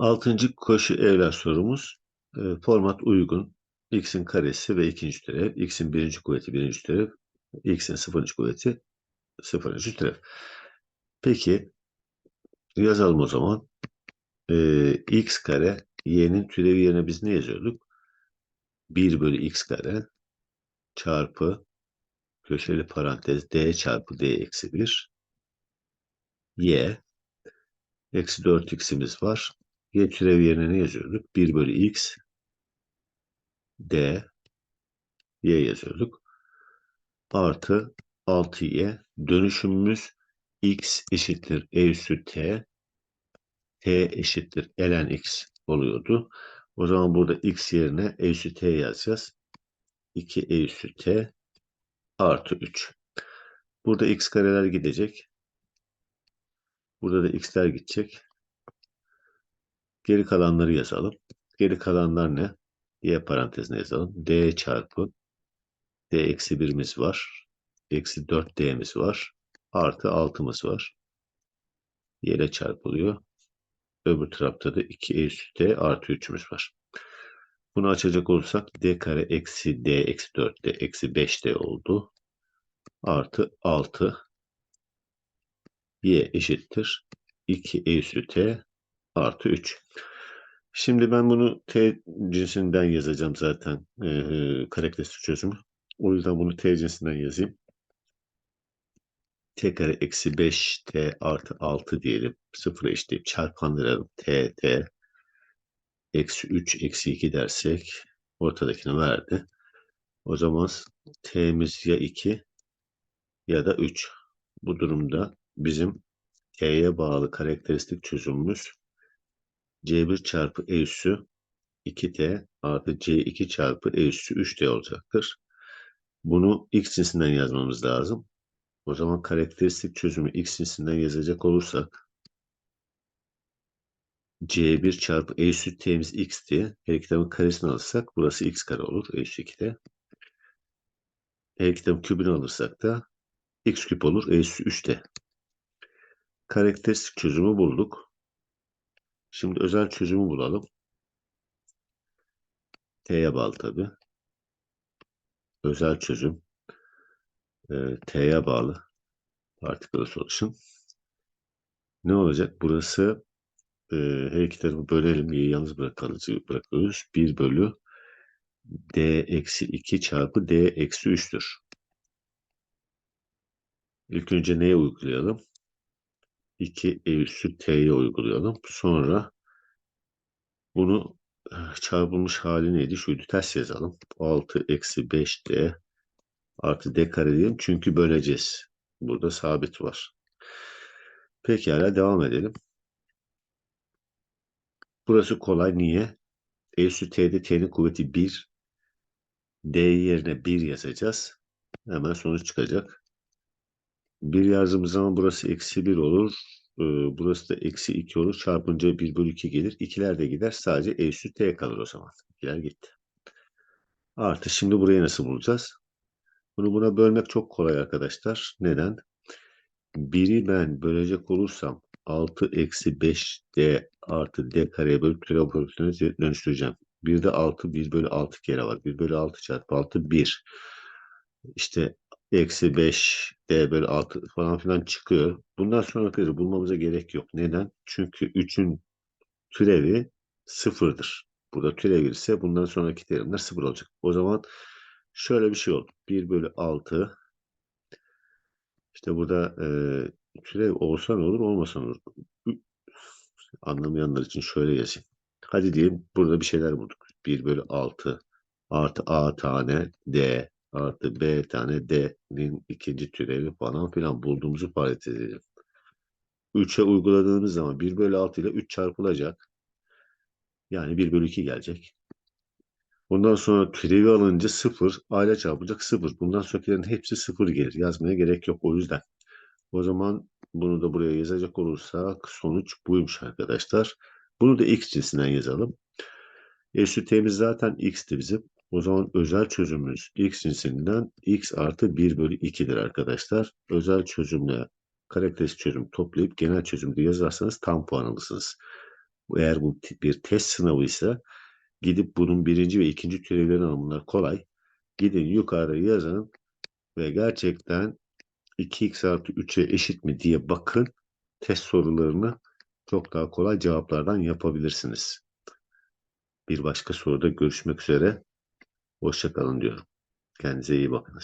Altıncı koşu evler sorumuz. E, format uygun. X'in karesi ve ikinci türev. X'in birinci kuvveti birinci türev. X'in sıfırıncı kuvveti sıfırıncı türev. Peki yazalım o zaman. E, X kare y'nin türevi yerine biz ne yazıyorduk? 1 bölü x kare çarpı köşeli parantez d çarpı d eksi 1 y eksi 4x'imiz var. Y türevi yerine ne yazıyorduk? 1 bölü x d y yazıyorduk. Artı 6y dönüşümümüz x eşittir e üstü t t eşittir ln x oluyordu. O zaman burada x yerine e üstü t yazacağız. 2 e üstü t artı 3. Burada x kareler gidecek. Burada da x'ler gidecek. Geri kalanları yazalım. Geri kalanlar ne? Y parantezine yazalım. D çarpı D eksi 1'imiz var. Eksi 4D'miz var. Artı 6'mız var. Y'le çarpılıyor. Öbür tarafta da 2 E üstü D artı 3'ümüz var. Bunu açacak olursak D kare eksi D eksi 4D eksi 5D oldu. Artı 6 Y eşittir. 2 E üstü T artı 3. Şimdi ben bunu T cinsinden yazacağım zaten e, karakteristik çözümü. O yüzden bunu T cinsinden yazayım. T kare eksi 5 T artı 6 diyelim. Sıfıra eşitleyip çarpanlayalım. T, T eksi 3 eksi 2 dersek ortadakini verdi. O zaman T'miz ya 2 ya da 3. Bu durumda bizim T'ye bağlı karakteristik çözümümüz C1 çarpı E üssü 2T artı C2 çarpı E üssü 3T olacaktır. Bunu X cinsinden yazmamız lazım. O zaman karakteristik çözümü X cinsinden yazacak olursak C1 çarpı E üssü T'miz X diye her iki kitabın karesini alırsak burası X kare olur. E üssü 2'de. Her kitabın kübünü alırsak da X küp olur. E üssü 3'te. Karakteristik çözümü bulduk. Şimdi özel çözümü bulalım. T'ye bağlı tabi. Özel çözüm. E, T'ye bağlı. Particle solution. Ne olacak? Burası e, her iki tarafı bölelim. Y'yi yalnız bırakıyoruz. 1 bölü D eksi 2 çarpı D eksi 3'tür. İlk önce neye uygulayalım? 2 e üssü t'ye uygulayalım. Sonra bunu çarpılmış hali neydi? Şuydu. Ters yazalım. 6 eksi 5d artı d kare diyelim. Çünkü böleceğiz. Burada sabit var. Pekala devam edelim. Burası kolay. Niye? E üssü t'de t'nin kuvveti 1. D yerine 1 yazacağız. Hemen sonuç çıkacak. 1 yazdığımız zaman burası eksi 1 olur. Ee, burası da eksi 2 olur. Çarpınca 1 bölü 2 gelir. İkiler de gider. Sadece e üstü t kalır o zaman. İkiler gitti. Artı şimdi burayı nasıl bulacağız? Bunu buna bölmek çok kolay arkadaşlar. Neden? 1'i ben bölecek olursam 6 eksi 5 d artı d kareye bölüp türev operatörüne dönüştüreceğim. 1'de 6, 1 bölü 6 kere var. 1 bölü 6 çarpı 6, 1. İşte eksi 5 d bölü 6 falan filan çıkıyor. Bundan sonrakileri bulmamıza gerek yok. Neden? Çünkü 3'ün türevi sıfırdır. Burada türev ise bundan sonraki terimler sıfır olacak. O zaman şöyle bir şey oldu. 1 bölü 6 işte burada e, türev olsa ne olur olmasa ne olur. Anlamayanlar için şöyle yazayım. Hadi diyelim burada bir şeyler bulduk. 1 bölü 6 artı a tane d artı b tane d'nin ikinci türevi falan filan bulduğumuzu fark edelim. 3'e uyguladığımız zaman 1 bölü 6 ile 3 çarpılacak. Yani 1 bölü 2 gelecek. Bundan sonra türevi alınca 0, a ile çarpılacak 0. Bundan sonrakilerin hepsi 0 gelir. Yazmaya gerek yok o yüzden. O zaman bunu da buraya yazacak olursak sonuç buymuş arkadaşlar. Bunu da x cinsinden yazalım. E t'miz zaten x'ti bizim. O zaman özel çözümümüz x cinsinden x artı 1 bölü 2'dir arkadaşlar. Özel çözümle karakteristik çözüm toplayıp genel çözümde yazarsanız tam puan alırsınız. Eğer bu bir test sınavıysa gidip bunun birinci ve ikinci türevlerini alın. Kolay. Gidin yukarı yazın ve gerçekten 2x artı 3'e eşit mi diye bakın. Test sorularını çok daha kolay cevaplardan yapabilirsiniz. Bir başka soruda görüşmek üzere. Hoşça kalın diyorum. Kendinize iyi bakınız.